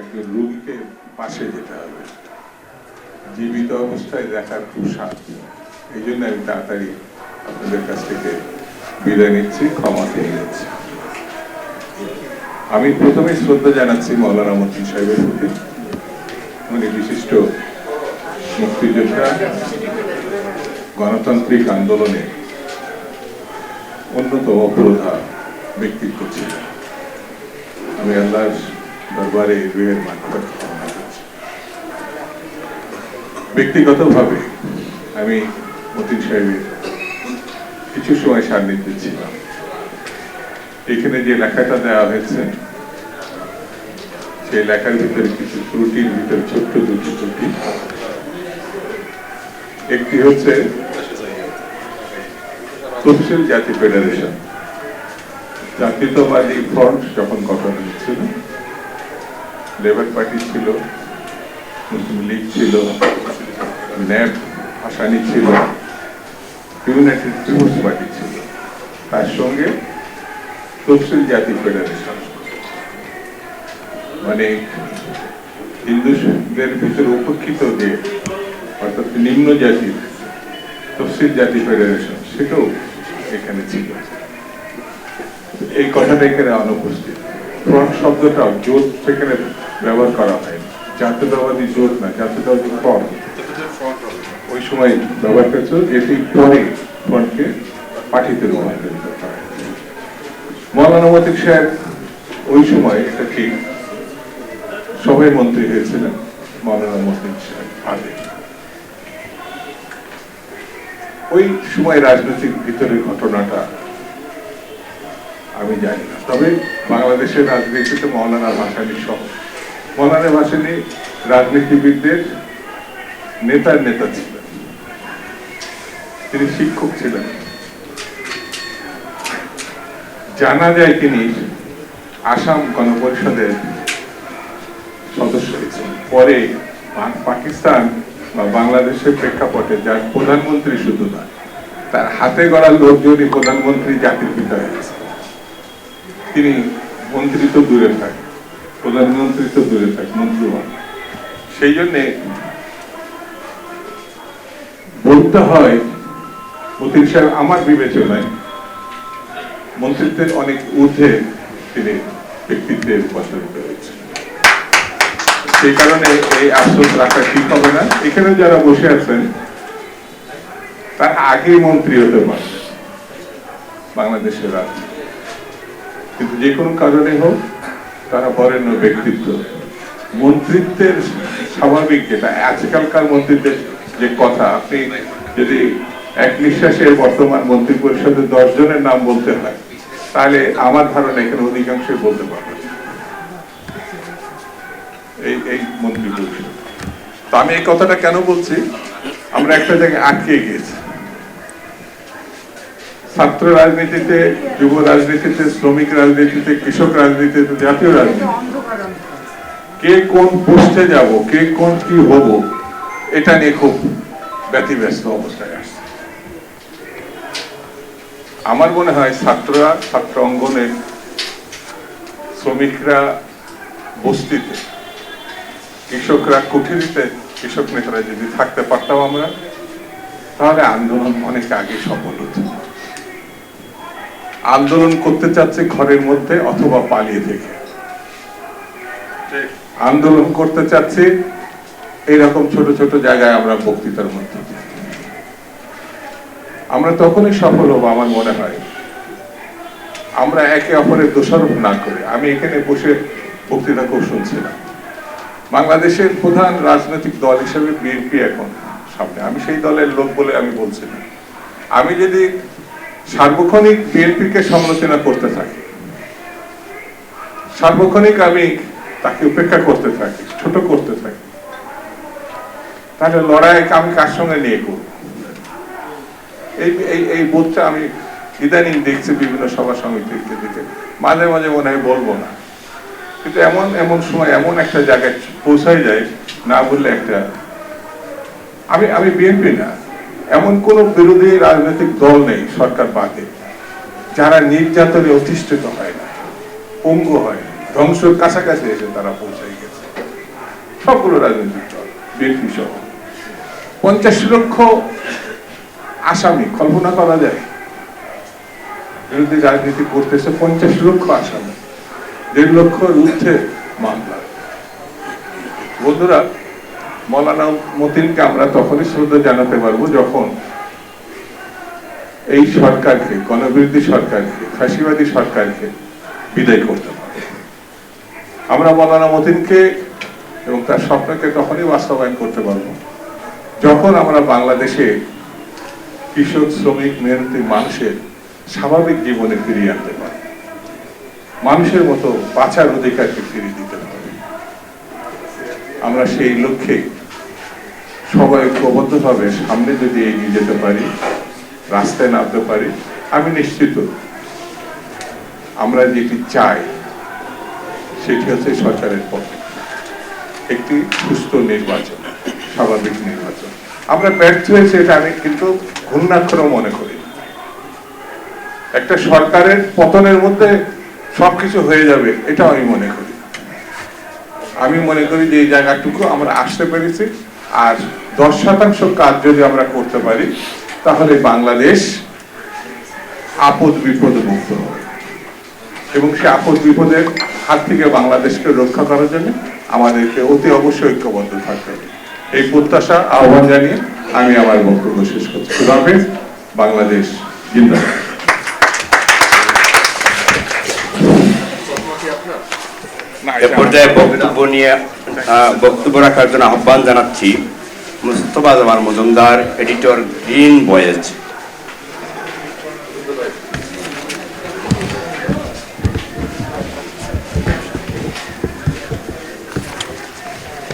একজন রোগীকে পাশে যেতে হবে। জীবিত অবস্থায় দেখার খুব স্বাদ এই জন্য আমি তাড়াতাড়ি আপনাদের কাছ থেকে বিদায় নিচ্ছি, ক্ষমা পেয়ে যাচ্ছি আমি প্রথমে শ্রদ্ধা জানাচ্ছি মৌলানা মতিন সাহেবের প্রতি। উনি বিশিষ্ট মুক্তিযোদ্ধা, গণতান্ত্রিক আন্দোলনে অন্যতম প্রধা ব্যক্তিত্ব ছিলেন। আমি আল্লাহর দরবারে রুহের মাধ্যমে কামনা করছি ব্যক্তিগতভাবে আমি মতিন সাহেবের কিছু সময় সান্নিধ্যে ছিলাম। এখানে যে লেখাটা দেওয়া হয়েছে, সেই লেখার ভিতরে কিছু ত্রুটির ভিতরে ছোট্ট দুটি ত্রুটি। একটি হচ্ছে তফসিল জাতি ফেডারেশন। জাতীয়তাবাদী ফ্রন্ট যখন গঠন হয়েছিল লেবার পার্টি ছিল মুসলিম লীগ ছিল ন্যাপ আসানি ছিল ইউনাইটেড পার্টি ছিল। তার সঙ্গে তফসিল জাতি ফেডারেশন মানে হিন্দুদের ভিতরে উপেক্ষিত যে, অর্থাৎ নিম্ন জাতির তফসিল জাতি ফেডারেশন সেটাও এখানে ছিল। এই কথাটা এখানে অনুপস্থিত। ফ্রন্ট শব্দটা জোট সেখানে ব্যবহার করা হয়। জাতীয়তাবাদী জোট না জাতীয়তাবাদী ফ্রন্ট ওই সময় ব্যবহার করেছিল যেটি পরে ফ্রন্টকে পার্টিতে রূপান্তরিত করা হয়। মৌলানা মতিক সাহেব ওই সময় এটা ঠিক সবাই মন্ত্রী হয়েছিলেন, মৌলানা সাহেব আগে। ওই সময় রাজনৈতিক ভিতরের ঘটনাটা আমি জানি না। তবে বাংলাদেশের রাজনীতিতে মৌলানা ভাসানী সহ মৌলানা ভাসানী রাজনীতিবিদদের নেতার নেতা ছিলেন। তিনি শিক্ষক ছিলেন। জানা যায় তিনি আসাম গণপরিষদের সদস্য হয়েছেন। পরে পাকিস্তান বা বাংলাদেশের প্রেক্ষাপটে যার প্রধানমন্ত্রী শুধু নয় তার হাতে গড়া লোকজনই প্রধানমন্ত্রী জাতির পিতা হয়েছে তিনি মন্ত্রী তো দূরে থাক প্রধানমন্ত্রী তো দূরে থাক মন্ত্রী সেই জন্যে বলতে হয় মতিন সাহেব আমার বিবেচনায় মন্ত্রিত্বের অনেক ঊর্ধ্বে তিনি ব্যক্তিত্বে রূপান্তরিত হয়েছে সেই কারণে এই আশ্বাস রাখা ঠিক হবে না। এখানে যারা বসে আছেন, তার আগে মন্ত্রী হতে পারে বাংলাদেশের রাজনীতি। কিন্তু যে কোনো কারণে হোক তারা বরেণ্য ব্যক্তিত্ব। মন্ত্রিত্বের স্বাভাবিক যেটা, আজকালকার মন্ত্রিত্বের যে কথা, আপনি যদি এক নিঃশ্বাসে বর্তমান মন্ত্রী পরিষদের দশ জনের নাম বলতে হয়, তাহলে আমার ধারণা এখানে অধিকাংশই বলতে পারবে এই এই মন্ত্রী পরিষদ তো আমি এই কথাটা কেন বলছি? আমরা একটা জায়গায় আটকে গিয়েছি। ছাত্র রাজনীতিতে, যুব রাজনীতিতে, শ্রমিক রাজনীতিতে, কৃষক রাজনীতিতে, জাতীয় রাজনীতি কে কোন পোস্টে যাব, কে কোন কি হব, এটা নিয়ে খুব ব্যতিব্যস্ত অবস্থায় আসছে। আমার মনে হয় ছাত্ররা, ছাত্র অঙ্গনে শ্রমিকরা বস্তিতে, কৃষকরা কুঠিরিতে, কৃষক নেতারা যদি থাকতে পারতাম আমরা, তাহলে আন্দোলন অনেক আগে সফল হতো। আন্দোলন করতে চাচ্ছে ঘরের মধ্যে অথবা পালিয়ে থেকে আন্দোলন করতে চাচ্ছে এইরকম ছোট ছোট জায়গায় আমরা বক্তৃতার মধ্যে আমরা তখনই সফল হব আমার মনে হয়। আমরা একে অপরের দোষারোপ না করে। আমি এখানে বসে বক্তৃতা খুব শুনছিলাম। বাংলাদেশের প্রধান রাজনৈতিক দল হিসেবে বিএনপি এখন সামনে। আমি সেই দলের লোক বলে আমি বলছি আমি যদি সার্বক্ষণিক বিএনপিকে সমালোচনা করতে থাকি। সার্বক্ষণিক আমি তাকে উপেক্ষা করতে থাকি, ছোট করতে থাকি। তাহলে লড়াই আমি কার সঙ্গে নিয়ে করব এই এই বোধটা আমি ইদানিং দেখছি বিভিন্ন সভা সমিতিতে দিকে। মাঝে মাঝে মনে হয় বলব না। কিন্তু এমন এমন সময় এমন একটা জায়গায় পৌঁছাই যায়, না বললে একটা আমি আমি বিএনপি না। এমন কোন বিরোধী রাজনৈতিক দল নেই সরকার বাদে, যারা নির্যাতনে অধিষ্ঠিত হয় না, পঙ্গু হয় ধ্বংসের কাছাকাছি এসে তারা পৌঁছাই গেছে। সবগুলো রাজনৈতিক দল, বিএনপি সহ। পঞ্চাশ লক্ষ আসামি, কল্পনা করা যায়? বিরোধী রাজনীতি করতেছে পঞ্চাশ লক্ষ আসামি, দেড় লক্ষর ঊর্ধ্বে মামলা। বন্ধুরা মৌলানা মতিনকে আমরা তখনই শ্রদ্ধা জানাতে পারব যখন এই সরকারকে, গণবিরোধী সরকারকে, ফাঁসিবাদী সরকারকে বিদায় করতে পারব। আমরা মৌলানা মতিনকে এবং তার স্বপ্নকে তখনই বাস্তবায়ন করতে পারব যখন আমরা বাংলাদেশে কৃষক, শ্রমিক, মেহনতি মানুষের স্বাভাবিক জীবনে ফিরিয়ে আনতে পারি। মানুষের মতো বাঁচার অধিকারকে ফিরিয়ে দিতে পারি। আমরা সেই লক্ষ্যে সবাই ঐক্যবদ্ধভাবে সামনে যদি এগিয়ে যেতে পারি, রাস্তায় নামতে পারি, আমি নিশ্চিত আমরা যেটি চাই, সেটি হচ্ছে সরকারের পক্ষে একটি সুস্থ নির্বাচন, স্বাভাবিক নির্বাচন। আমরা ব্যর্থ হয়েছে এটা আমি কিন্তু ঘূর্ণাক্ষরও মনে করি। একটা সরকারের পতনের মধ্যে সবকিছু হয়ে যাবে, এটা আমি মনে করি। আমি মনে করি যে এই জায়গাটুকু আমরা আসতে পেরেছি। আর দশ শতাংশ কাজ যদি আমরা করতে পারি তাহলে বাংলাদেশ আপদ বিপদ মুক্ত হবে। এবং সে আপদ বিপদের হাত থেকে বাংলাদেশকে রক্ষা করার জন্য আমাদেরকে অতি অবশ্যই ঐক্যবদ্ধ থাকতে হবে। এই প্রত্যাশা আহ্বান জানিয়ে আমি আমার বক্তব্য শেষ করছি। খুদা হাফেজ, বাংলাদেশ জিন্দাবাদ। এ পর্যায়ে বক্তব্য নিয়ে বক্তব্য রাখার জন্য আহ্বান জানাচ্ছি Mustafa Zaman Majumdar editor Green Boys